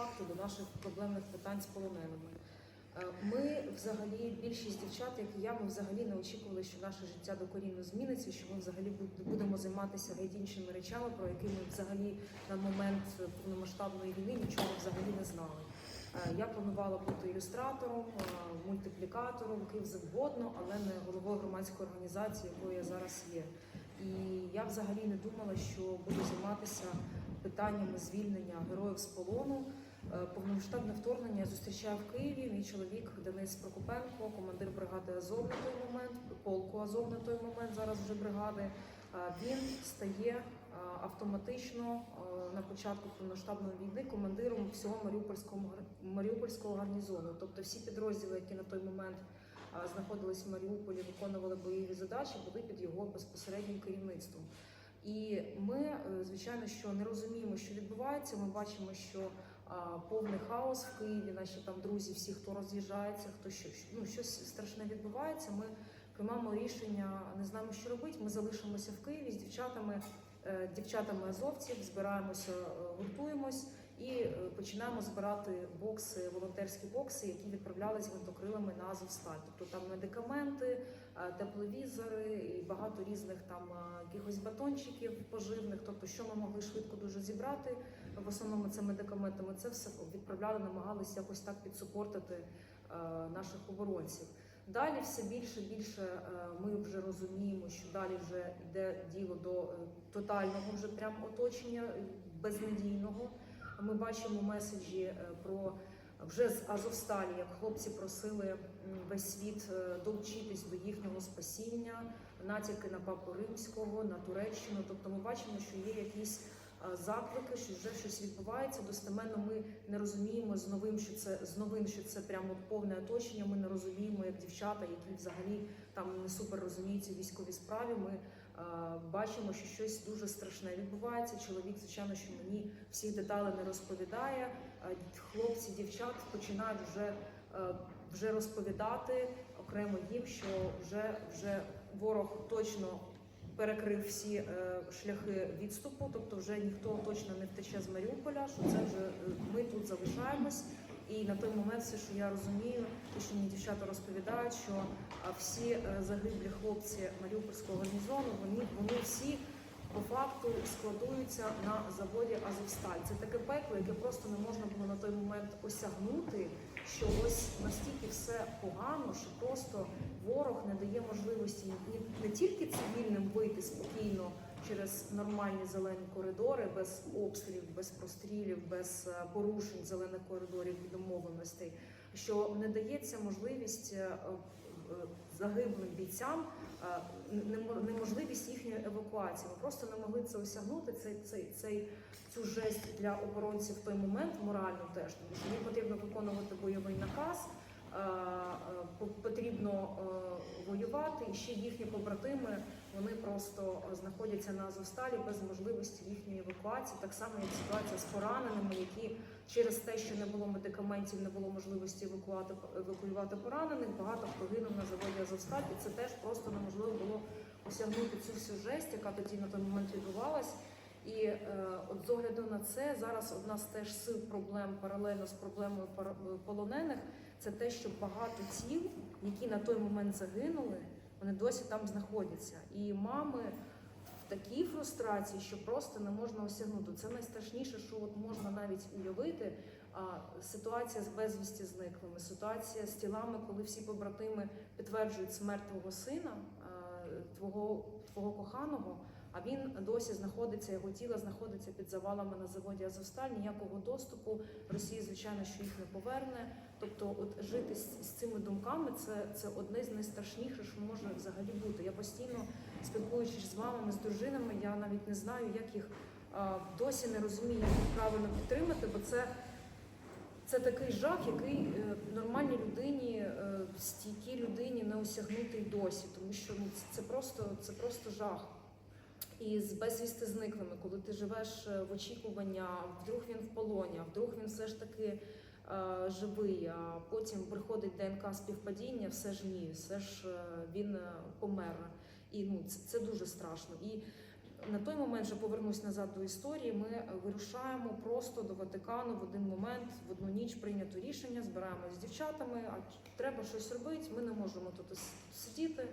факту, до наших проблемних питань з полоненими. Е, Ми взагалі, більшість дівчат, як і я, ми взагалі не очікували, що наше життя докорінно зміниться, що ми взагалі будемо займатися геть іншими речами, про які ми взагалі на момент повномасштабної війни нічого взагалі не знали. Е, Я планувала бути ілюстратором, е, мультиплікатором, ким завгодно, але не головою громадської організації, якою я зараз є. І я взагалі не думала, що буду займатися питаннями звільнення героїв з полону. Е, Повномасштабне вторгнення я зустрічаю в Києві. Мій чоловік Денис Прокопенко, командир бригади Азов на той момент, полку Азов на той момент, зараз вже бригади. Е, Він стає е, автоматично на початку повномасштабної війни командиром всього Маріупольського Маріупольського гарнізону. Тобто всі підрозділи, які на той момент знаходились в Маріуполі, виконували бойові задачі, були під його безпосереднім керівництвом. І ми, звичайно, що не розуміємо, що відбувається. Ми бачимо, що повний хаос в Києві. Наші там друзі, всі, хто роз'їжджається, хто що ну щось страшне відбувається. Ми приймаємо рішення, не знаємо, що робити. Ми залишимося в Києві з дівчатами, е, дівчатами азовців, збираємося, е, гуртуємось починаємо збирати бокси, волонтерські бокси, які відправлялись гвинтокрилами на Азовсталь. Тобто там медикаменти, е, тепловізори і багато різних там е, якихось батончиків поживних. Тобто, що ми могли швидко дуже зібрати. В основному це медикаменти. Ми це все відправляли, намагалися якось так підсупортити е, наших оборонців. Далі все більше більше е, ми вже розуміємо, що далі вже йде діло до тотального вже прям оточення безнадійного. Ми бачимо меседжі е, про вже з Азовсталі, як хлопці просили весь світ е, долучитись до їхнього спасіння, натяки на папу римського, на Туреччину. Тобто ми бачимо, що є якісь е, заклики, що вже щось відбувається. Достеменно ми не розуміємо з новим, що це з новин, що це прямо повне оточення. Ми не розуміємо, як дівчата, які взагалі там не супер розуміються в військовій справі. Ми бачимо, що щось дуже страшне відбувається. Чоловік, звичайно, що мені всіх деталей не розповідає. Е, Хлопці, дівчат починають вже, е, вже розповідати окремо їм, що вже, вже ворог точно перекрив всі е, шляхи відступу, тобто вже ніхто точно не втече з Маріуполя, що це вже е, ми тут залишаємось. І на той момент все, що я розумію, те, що мені дівчата розповідають, що всі е, загиблі хлопці Маріупольського гарнізону, вони, вони всі по факту складуються на заводі Азовсталь. Це таке пекло, яке просто не можна було на той момент осягнути, що ось настільки все погано, що просто ворог не дає можливості ні, не тільки цивільним вийти спокійно через нормальні зелені коридори, без обстрілів, без прострілів, без е, порушень зелених коридорів і домовленостей, що не дається можливість е, е, загиблим бійцям немо- неможливість їхньої евакуації. Ми просто не могли це осягнути. Цей, цей, цей цю жесть для оборонців в той момент морально теж, тому що їм потрібно виконувати бойовий наказ. Е, е, по- Потрібно е, воювати, і ще їхні побратими вони просто знаходяться на Азовсталі без можливості їхньої евакуації. Так само як ситуація з пораненими, які через те, що не було медикаментів, не було можливості евакуати евакуювати поранених. Багато хто гинув на заводі Азовсталь, і це теж просто неможливо було осягнути цю всю жесть, яка тоді на той момент відбувалась. І е, от з огляду на це зараз одна з теж сил проблем паралельно з проблемою полонених це те, що багато тіл, які на той момент загинули, вони досі там знаходяться. І мами в такій фрустрації, що просто не можна осягнути. Це найстрашніше, що от можна навіть уявити. А, ситуація з безвісті зниклими, ситуація з тілами, коли всі побратими підтверджують смерть твого сина, твого, твого коханого. А він досі знаходиться, його тіло знаходиться під завалами на заводі Азовсталь, ніякого доступу. Росія, звичайно, що їх не поверне. Тобто, от жити з, з цими думками це, це одне з найстрашніших, що може взагалі бути. Я постійно спілкуючись з мамами, з дружинами, я навіть не знаю, як їх а, досі не розумію, як правильно підтримати, бо це. Це такий жах, який е, нормальній людині, е, стійкій людині не осягнутий досі, тому що ну, це просто, це просто жах. І з безвісти зниклими, коли ти живеш е, в очікуванні, а вдруг він в полоні, а вдруг він все ж таки е, живий, а потім приходить ДНК співпадіння, все ж ні, все ж е, він е, помер. І ну, це, це дуже страшно. І на той момент вже повернусь назад до історії. Ми вирушаємо просто до Ватикану в один момент, в одну ніч прийнято рішення, збираємось з дівчатами. А треба щось робити. Ми не можемо тут сидіти.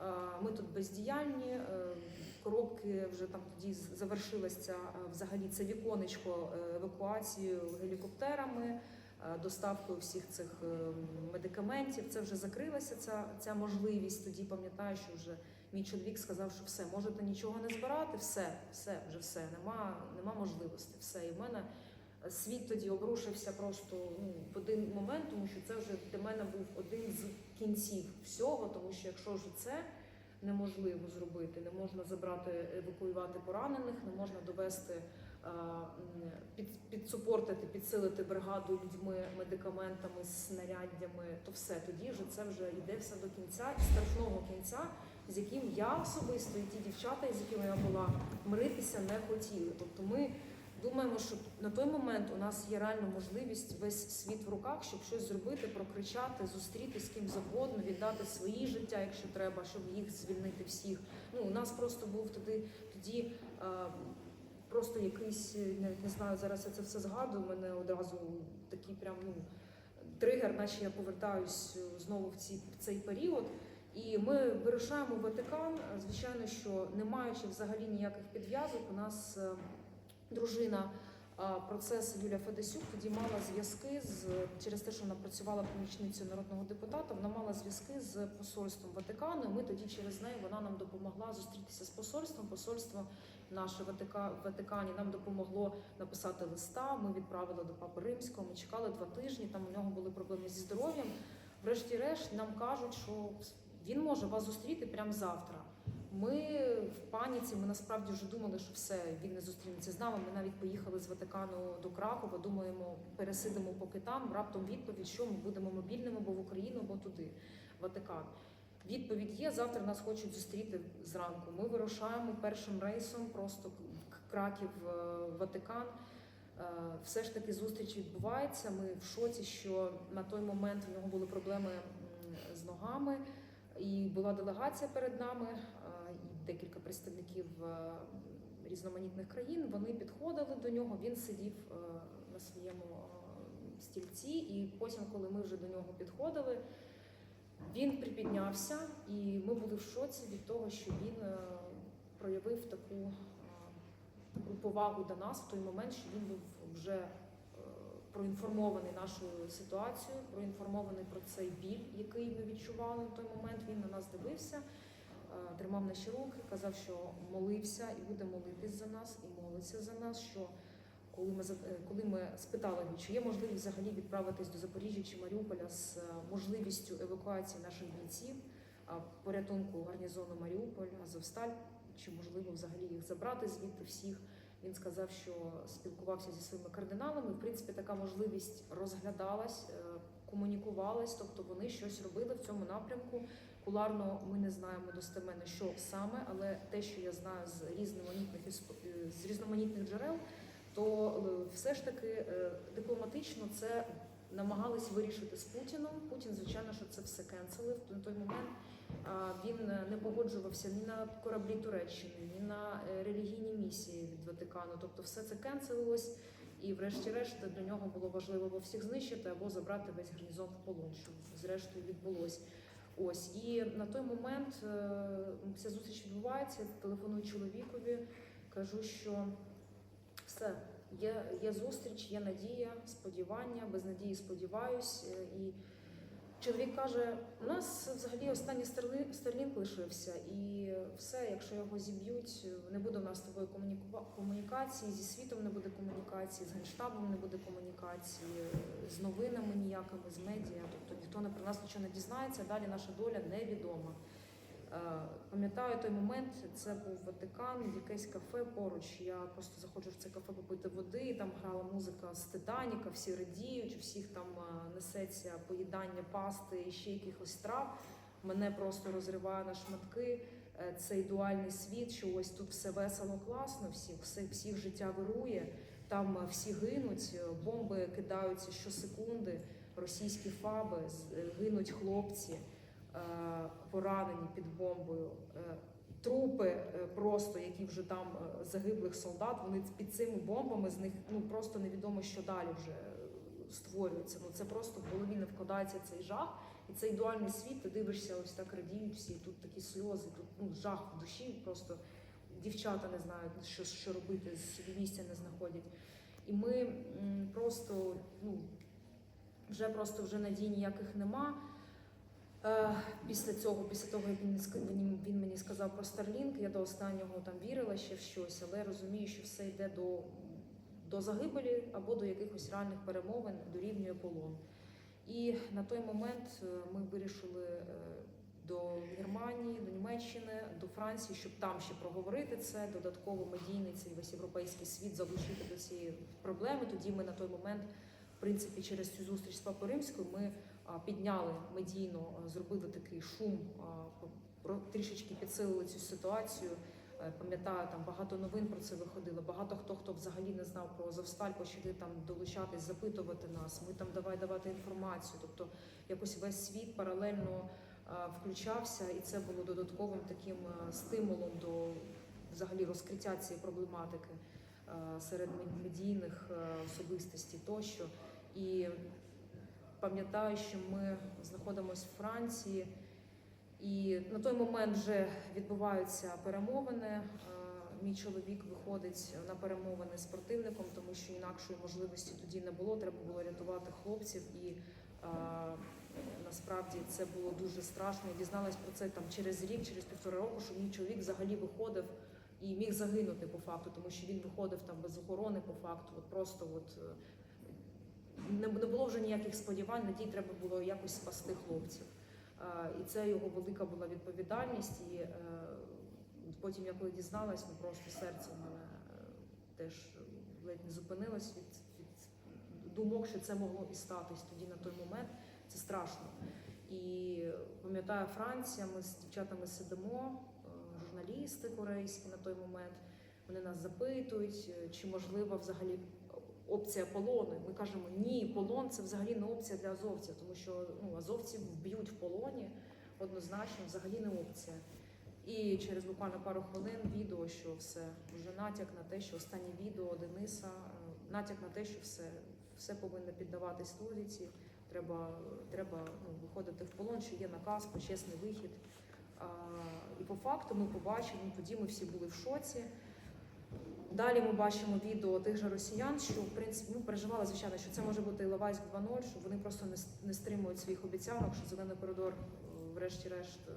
Е, Ми тут бездіяльні. е, Коробки вже там тоді з- завершилося е, взагалі це віконечко е, евакуацією гелікоптерами, доставкою всіх цих медикаментів. Це вже закрилася ця, ця можливість. Тоді пам'ятаю, що вже мій чоловік сказав, що все, можете нічого не збирати, все, все, вже все, нема, нема можливості. Все. І в мене світ тоді обрушився просто ну, в один момент, тому що це вже для мене був один з кінців всього, тому що якщо вже це неможливо зробити, не можна забрати, евакуювати поранених, не можна довести. Під, підсупортити, підсилити бригаду людьми, медикаментами, снаряддями, то все тоді вже це вже йде все до кінця і страшного кінця, з яким я особисто і ті дівчата, з якими я була миритися, не хотіли. Тобто ми думаємо, що на той момент у нас є реальна можливість весь світ в руках, щоб щось зробити, прокричати, зустріти з ким завгодно, віддати свої життя, якщо треба, щоб їх звільнити всіх. Ну у нас просто був тоді тоді. е, Просто якийсь, не, не знаю, зараз я це все згадую. У мене одразу такий прям ну тригер, наче я повертаюсь знову в, ці, в цей період. І ми вирушаємо в Ватикан. Звичайно, що не маючи взагалі ніяких підв'язок, у нас е, дружина а, процес Юлія Федесюк тоді мала зв'язки з через те, що вона працювала помічницею народного депутата. Вона мала зв'язки з посольством Ватикану. Ми тоді через неї вона нам допомогла зустрітися з посольством. Посольство наше Ватика в Ватикані нам допомогло написати листа. Ми відправили до Папи Римського. Ми чекали два тижні. Там у нього були проблеми зі здоров'ям. Врешті-решт нам кажуть, що він може вас зустріти прямо завтра. Ми в паніці. Ми насправді вже думали, що все він не зустрінеться з нами. Ми навіть поїхали з Ватикану до Кракова. Думаємо, пересидимо поки там. Раптом відповідь, що ми будемо мобільними, або в Україну, або туди, Ватикан. Відповідь є. Завтра нас хочуть зустріти зранку. Ми вирушаємо першим рейсом, просто Краків, е, Ватикан. Е, Все ж таки зустріч відбувається. Ми в шоці, що на той момент в нього були проблеми з ногами, і була делегація перед нами, е, представників е, різноманітних країн. Вони підходили до нього. Він сидів е, на своєму е, стільці, і потім, коли ми вже до нього підходили. Він припіднявся, і ми були в шоці від того, що він проявив таку, таку повагу до нас в той момент, що він був вже проінформований нашою ситуацією, проінформований про цей біль, який ми відчували на той момент. Він на нас дивився, тримав наші руки, казав, що молився і буде молитись за нас, і молиться за нас. що коли ми е, коли ми спитали, чи є можливість взагалі відправитись до Запоріжжя чи Маріуполя з е, можливістю евакуації наших бійців, порятунку гарнізону Маріуполь, Азовсталь, чи можливо взагалі їх забрати звідти всіх. Він сказав, що спілкувався зі своїми кардиналами. В принципі, така можливість розглядалась, е, комунікувалась, тобто вони щось робили в цьому напрямку. Куларно ми не знаємо достеменно, що саме, але те, що я знаю з різноманітних е, з різноманітних джерел, то е, все ж таки е, дипломатично це намагались вирішити з Путіном. Путін, звичайно, що це все кенселив на той момент. Він не погоджувався ні на кораблі Туреччини, ні на релігійні місії від Ватикану. Тобто, все це кенселилось. І, врешті-решт, для нього було важливо або всіх знищити, або забрати весь гарнізон в полон, що зрештою відбулось. Ось і на той момент е, ця зустріч відбувається. Телефоную чоловікові, кажу, що все, є, є зустріч, є надія, сподівання, без надії сподіваюсь. Е, І чоловік каже: у нас взагалі останній Старлі- лишився, і все, якщо його зіб'ють, не буде у нас з тобою комунікації, зі світом не буде комунікації, з генштабом не буде комунікації, з новинами ніякими, з медіа. Тобто ніхто не про нас нічого не дізнається. Далі наша доля невідома. Е, Пам'ятаю той момент, це був Ватикан, якесь кафе поруч. Я просто заходжу в це кафе попити води, там грала музика з Титаніка, всі радіють, у всіх там е, несеться поїдання пасти і ще якихось трав. Мене просто розриває на шматки е, цей дуальний світ, що ось тут все весело, класно, всіх, всіх, всіх життя вирує, там всі гинуть, бомби кидаються щосекунди, російські фаби, гинуть хлопці поранені під бомбою. Е, трупи е, просто, які вже там е, загиблих солдат, вони під цими бомбами з них ну просто невідомо, що далі вже е, створюється. Ну це просто в голові не вкладається цей жах. І цей дуальний світ, ти дивишся, ось так радіють всі. Тут такі сльози, тут ну жах в душі. Просто дівчата не знають, що, що робити, собі місця не знаходять. І ми просто, ну вже просто вже надій ніяких нема. Е, Після цього, після того, як він, він, мені сказав про Starlink, я до останнього там вірила ще в щось, але розумію, що все йде до, до загибелі або до якихось реальних перемовин, дорівнює полон. І на той момент е, ми вирішили е, до Германії, до Німеччини, до Франції, щоб там ще проговорити це, додатково медійний цей весь європейський світ залучити до цієї проблеми. Тоді ми на той момент, в принципі, через цю зустріч з Папою Римською, ми підняли медійно, зробили такий шум, трішечки підсилили цю ситуацію. Е, Пам'ятаю, там багато новин про це виходило. Багато хто хто взагалі не знав про Азовсталь, почали там долучатись, запитувати нас. Ми там давай давати інформацію. Тобто якось весь світ паралельно включався, і це було додатковим таким е, стимулом до взагалі розкриття цієї проблематики е, серед медійних особистостей тощо. І пам'ятаю, що ми знаходимося в Франції. І на той момент вже відбуваються перемовини. Е, Мій чоловік виходить на перемовини з противником, тому що інакшої можливості тоді не було. Треба було рятувати хлопців, і е, насправді це було дуже страшно. Я дізналась про це там через рік, через півтора року, що мій чоловік взагалі виходив і міг загинути по факту, тому що він виходив там без охорони по факту. От просто от е, не, було вже ніяких сподівань, надій треба було якось спасти хлопців. Е, І це його велика була відповідальність. І е, потім, я коли дізналась, ну просто серце в мене е, теж ледь не зупинилось від, від думок, що це могло і статись тоді на той момент. Це страшно. І пам'ятаю, Франція, ми з дівчатами сидимо, журналісти корейські на той момент. Вони нас запитують, чи можлива взагалі опція полону. Ми кажемо, ні, полон це взагалі не опція для азовців, тому що ну, азовців вб'ють в полоні однозначно, взагалі не опція. І через буквально пару хвилин відео, що все вже натяк на те, що останнє відео Дениса, е, натяк на те, що все, все повинно піддаватись логіці. Треба, треба ну, виходити в полон, що є наказ, почесний вихід. А, і по факту ми побачили, тоді ми всі були в шоці. Далі ми бачимо відео тих же росіян, що в принципі ну, переживали, звичайно, що це може бути Іловайськ 2.0, що вони просто не, не стримують своїх обіцянок, що зелений коридор, е, врешті-решт, е,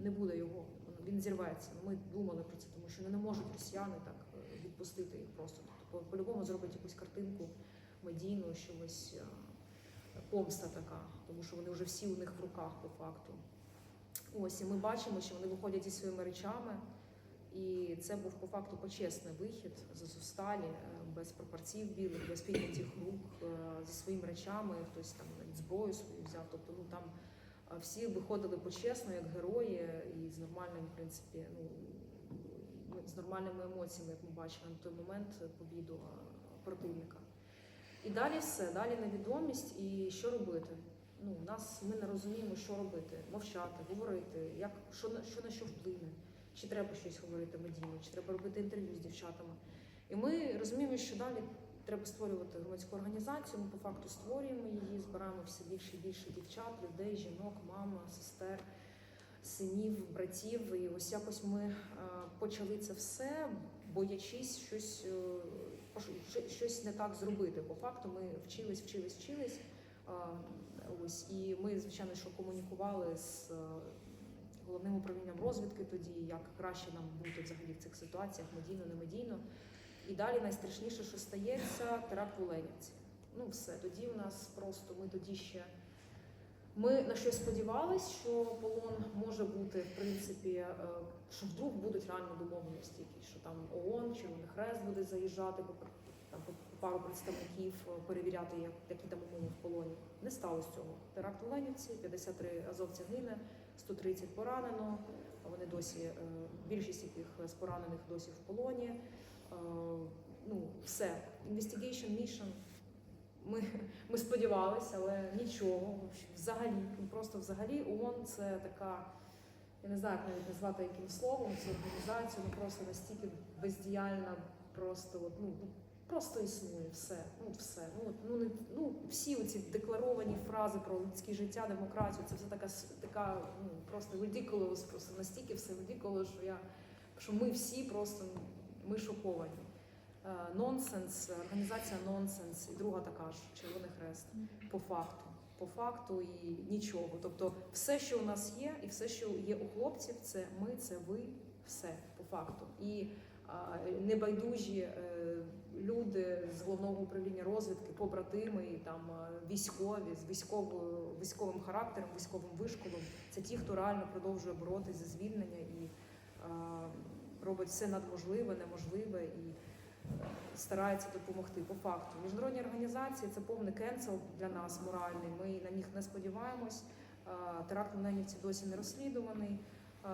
не буде його. Він зірветься. Ми думали про це, тому що ну, не можуть росіяни так е, відпустити їх просто. Тобто, по- по-любому зроблять якусь картинку медійну, що ось помста така, тому що вони вже всі у них в руках по факту. Ось і ми бачимо, що вони виходять зі своїми речами. І це був по факту почесний вихід з Азовсталі, е, без прапорців білих, без піднятих рук, е, зі своїми речами. Хтось там навіть зброю свою взяв. Тобто, ну там е, всі виходили почесно, як герої, і з нормальним, в принципі, ну з нормальними емоціями, як ми бачили на той момент по відео е, противника. І далі все, далі невідомість і що робити. Ну, нас ми не розуміємо, що робити, мовчати, говорити, як що що на що вплине, чи треба щось говорити медійно, чи треба робити інтерв'ю з дівчатами. І ми розуміємо, що далі треба створювати громадську організацію. Ми по факту створюємо її, збираємо все більше і більше дівчат, людей, жінок, мам, сестер, синів, братів. І ось якось ми е, почали це все, боячись щось, е, щось не так зробити. По факту ми вчились, вчились, вчились. Е, Ось і ми, звичайно, що комунікували з головним управлінням розвідки тоді, як краще нам бути взагалі в цих ситуаціях, медійно, не медійно. І далі найстрашніше, що стається, теракт в Оленівці. Ну все, тоді у нас просто ми тоді ще. Ми на щось сподівались, що полон може бути, в принципі, е, що вдруг будуть реально домовленості, якісь, що там ООН, Червоний Хрест буде заїжджати там пару представників, е, перевіряти, як які там умови в полоні. Не сталося цього. Теракт в Оленівці, 53 азовця гине, 130 поранено. Вони досі, е, більшість яких з поранених досі в полоні. Е, Ну, все. Investigation mission. Ми, ми сподівалися, але нічого. Взагалі, ну, просто взагалі ООН це така я не знаю, як навіть назвати яким словом цю організацію, ну просто настільки бездіяльна, просто ну, просто існує все. Ну, все. Ну, от, ну, не, ну, всі оці декларовані фрази про людське життя, демократію, це все така, така ну, просто ridiculous, просто настільки все ridiculous, що я що ми всі просто ми шоковані. Нонсенс, організація нонсенс, і друга така ж Червоний Хрест по факту. По факту і нічого. Тобто, все, що у нас є, і все, що є у хлопців, це ми, це ви, все по факту. І небайдужі е, люди з головного управління розвідки, побратими, і там е, військові з військовою військовим характером, військовим вишколом. Це ті, хто реально продовжує боротися за звільнення і робить все надможливе, неможливе і е, старається допомогти по факту. Міжнародні організації це повний кенсел для нас моральний. Ми на них не сподіваємось. Теракт в Ленівці досі не розслідуваний.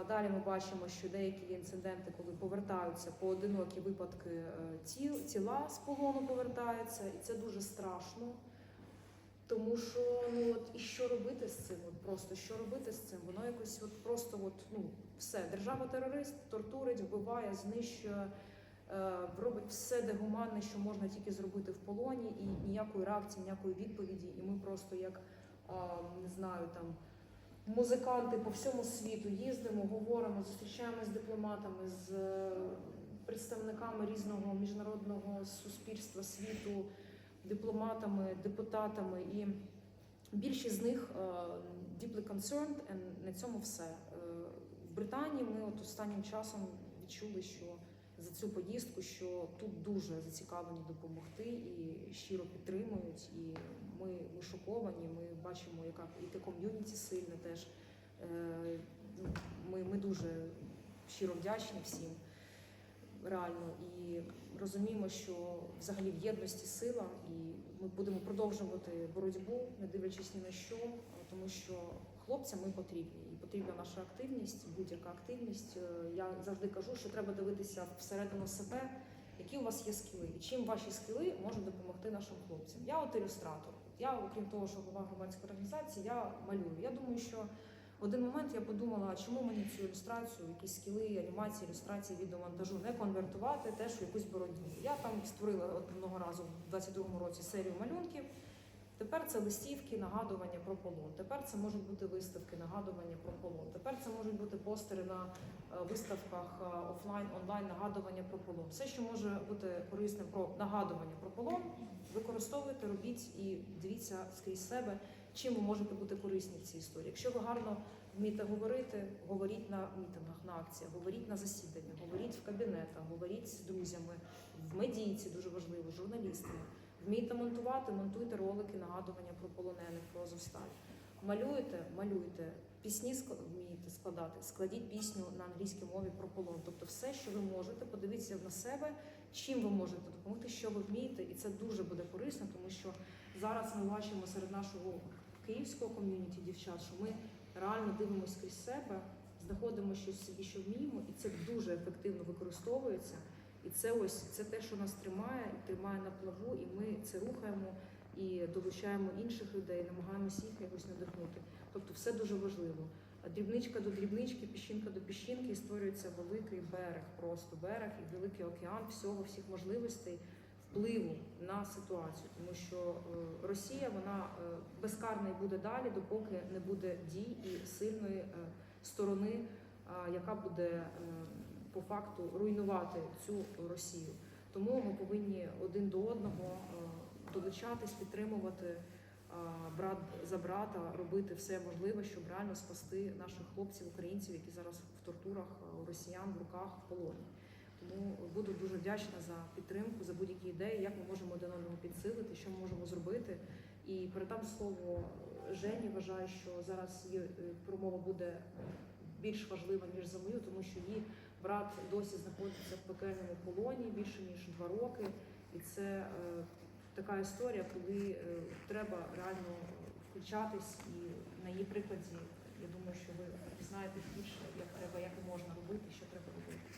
Далі ми бачимо, що деякі інциденти, коли повертаються поодинокі випадки е, тіл, тіла з полону повертаються, і це дуже страшно. Тому що ну от і що робити з цим? От просто що робити з цим? Воно якось от просто от ну все. Держава терорист тортурить, вбиває, знищує, е, робить все дегуманне, що можна тільки зробити в полоні, і ніякої реакції, ніякої відповіді. І ми просто як а, не знаю там. Музиканти по всьому світу їздимо, говоримо, зустрічаємося з дипломатами, з е, представниками різного міжнародного суспільства світу, дипломатами, депутатами, і більшість з них е, deeply concerned, and на цьому все. Е, В Британії ми от останнім часом відчули, що за цю поїздку, що тут дуже зацікавлені допомогти і щиро підтримують. І ми, ми шоковані. Ми бачимо, яка яке ком'юніті сильне теж. Е, ну, Ми, ми дуже щиро вдячні всім реально і розуміємо, що взагалі в єдності сила, і ми будемо продовжувати боротьбу, не дивлячись ні на що, тому що хлопцям ми потрібні, і потрібна наша активність, будь-яка активність. Е, Я завжди кажу, що треба дивитися всередину себе, які у вас є скіли, і чим ваші скіли можуть допомогти нашим хлопцям. Я от ілюстратор. Я, окрім того, що голова громадської організації, я малюю. Я думаю, що в один момент я подумала, чому мені цю ілюстрацію, якісь скіли, анімації, ілюстрації, відеомонтажу не конвертувати теж в якусь боротьбу. Я там створила одного разу в 22-му році серію малюнків. Тепер це листівки, нагадування про полон. Тепер це можуть бути виставки, нагадування про полон. Тепер це можуть бути постери на е, виставках е, офлайн, онлайн, нагадування про полон. Все, що може бути корисним про нагадування про полон, використовуйте, робіть і дивіться скрізь себе, чим ви можете бути корисні в цій історії. Якщо ви гарно вмієте говорити, говоріть на мітингах, на акціях, говоріть на засіданнях, говоріть в кабінетах, говоріть з друзями, в медійці дуже важливо, журналістами. Вмієте монтувати, монтуйте ролики, нагадування про полонених, про Азовсталь. Малюєте, малюйте. Пісні вмієте складати, складіть пісню на англійській мові про полон. Тобто все, що ви можете, подивіться на себе, чим ви можете допомогти, що ви вмієте, і це дуже буде корисно, тому що зараз ми бачимо серед нашого київського ком'юніті дівчат, що ми реально дивимося крізь себе, знаходимо щось собі, що вміємо, і це дуже ефективно використовується. І це ось це те, що нас тримає, і тримає на плаву, і ми це рухаємо і долучаємо інших людей, намагаємося їх якось надихнути. Тобто, все дуже важливо. Дрібничка до дрібнички, піщинка до піщинки, і створюється великий берег, просто берег і великий океан всього, всіх можливостей впливу на ситуацію, тому що е, Росія вона е, безкарна і буде далі, допоки не буде дій і сильної е, сторони, яка буде по факту руйнувати цю Росію. Тому ми повинні один до одного е, долучатись, підтримувати брат за брата, робити все можливе, щоб реально спасти наших хлопців, українців, які зараз в тортурах у росіян в руках в полоні. Тому буду дуже вдячна за підтримку, за будь-які ідеї, як ми можемо один одного підсилити, що ми можемо зробити. І передам слово Жені. Вважаю, що зараз е, промова буде більш важлива ніж за мою, тому що її брат досі знаходиться в пекельному полоні більше ніж два роки, і це е, така історія, коли е, треба реально включатись, і на її прикладі я думаю, що ви знаєте більше, як треба, як можна робити, що треба робити.